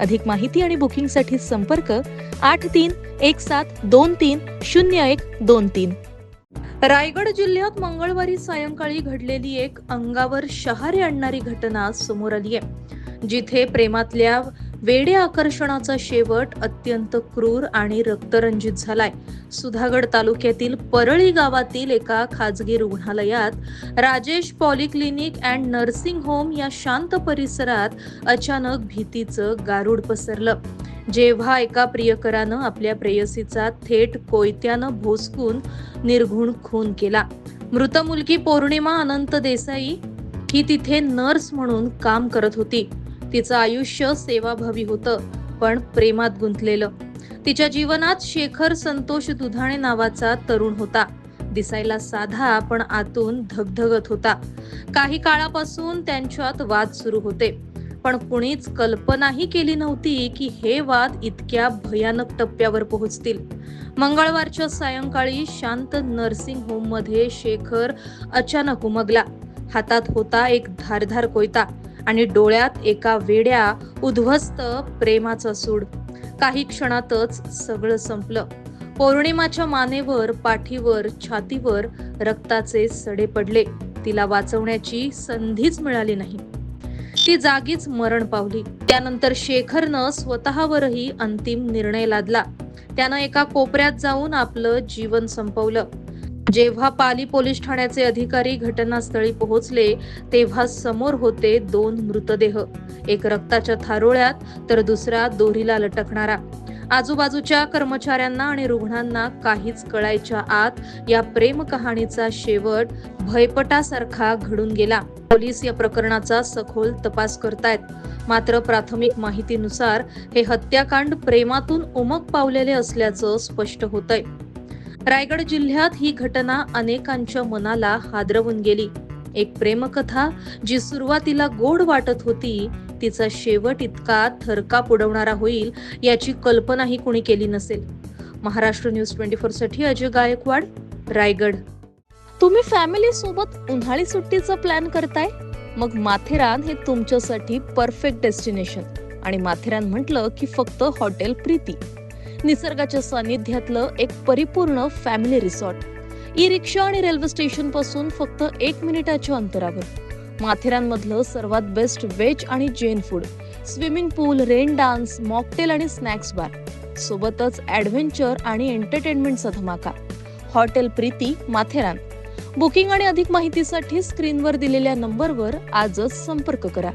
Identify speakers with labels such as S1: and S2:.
S1: अधिक माहिती आणि बुकिंगसाठी संपर्क आठ तीन एक सात दोन तीन शून्य एक दोन तीन. रायगड जिल्ह्यात मंगळवारी सायंकाळी घडलेली एक अंगावर शहारे आणणारी घटना समोर आली आहे. जिथे प्रेमातल्या वेडे आकर्षणाचा शेवट अत्यंत क्रूर आणि रक्तरंजित झालाय. सुधागड तालुक्यातील परळी गावातील एका खाजगी रुग्णालयात Rajesh polyclinic and nursing home या शांत परिसरात अचानक भीतीचं गारुड पसरलं. जेव्हा एका प्रियकरानं आपल्या प्रेयसीचा थेट कोयत्यानं भोसकून निर्घुण खून केला. मृत मुलगी पौर्णिमा अनंत देसाई ही तिथे नर्स म्हणून काम करत होती. तिचं आयुष्य सेवाभावी होतं पण प्रेमात गुंतलेलं. तिच्या जीवनात शेखर संतोष दुधाणे नावाचा तरुण होता. दिसायला साधा पण आतून धगधगत होता. काही काळापासून त्यांच्यात वाद सुरू होते. पण कुणीच कल्पनाही केली नव्हती की हे वाद इतक्या भयानक टप्प्यावर पोहोचतील. मंगळवारच्या सायंकाळी शांत नर्सिंग होममध्ये शेखर अचानक उमगला. हातात होता एक धारधार कोयता. आणि डोळ्यात एका वेड्या उद्ध्वस्त प्रेमाचा सूड. काही क्षणातच सगळं संपलं. पौर्णिमाच्या मानेवर पाठीवर छातीवर रक्ताचे सडे पडले. तिला वाचवण्याची संधीच मिळाली नाही. ती जागीच मरण पावली. त्यानंतर शेखरनं स्वतःवरही अंतिम निर्णय लादला. त्यानं एका कोपऱ्यात जाऊन आपलं जीवन संपवलं. जेव्हा पाली पोलीस ठाण्याचे अधिकारी घटनास्थळी पोहोचले तेव्हा समोर होते दोन मृतदेह. एक रक्ताच्या थारोळ्यात तर दुसरा दोरीला लटकणारा. आजूबाजूच्या कर्मचाऱ्यांना आणि रुग्णांना काहीच कळायच्या आत या प्रेम कहाणीचा शेवट भयपटासारखा घडून गेला. पोलीस या प्रकरणाचा सखोल तपास करतायत. मात्र प्राथमिक माहितीनुसार हे हत्याकांड प्रेमातून उमक पावलेले असल्याचं स्पष्ट होतंय. रायगड जिल्ह्यात ही घटना अनेकांच्या मनाला हादरवून गेली. एक प्रेमकथा जी सुरुवातीला गोड वाटत होती तिचा शेवट इतका थरकाप उडवणारा होईल याची कल्पनाही कुणी केली नसेल. महाराष्ट्र न्यूज ट्वेंटी फोरसाठी अजय गायकवाड रायगड. तुम्ही फॅमिली सोबत उन्हाळी सुट्टीचा प्लॅन करताय? मग माथेरान हे तुमच्यासाठी परफेक्ट डेस्टिनेशन आणि माथेरान म्हटलं की फक्त हॉटेल प्रीती. निसर्गाच्या सानिध्यातलं एक परिपूर्ण फॅमिली रिसॉर्ट ई रिक्षा आणि रेल्वे स्टेशनपासून फक्त एक मिनिटाच्या अंतरावर. माथेरानमधलं सर्वात बेस्ट व्हेज आणि Jain food swimming pool rain dance mocktail आणि स्नॅक्स बार सोबतच ॲडव्हेंचर आणि एंटरटेनमेंटचा धमाका. हॉटेल प्रीती माथेरान. बुकिंग आणि अधिक माहितीसाठी स्क्रीनवर दिलेल्या नंबरवर आजच संपर्क करा.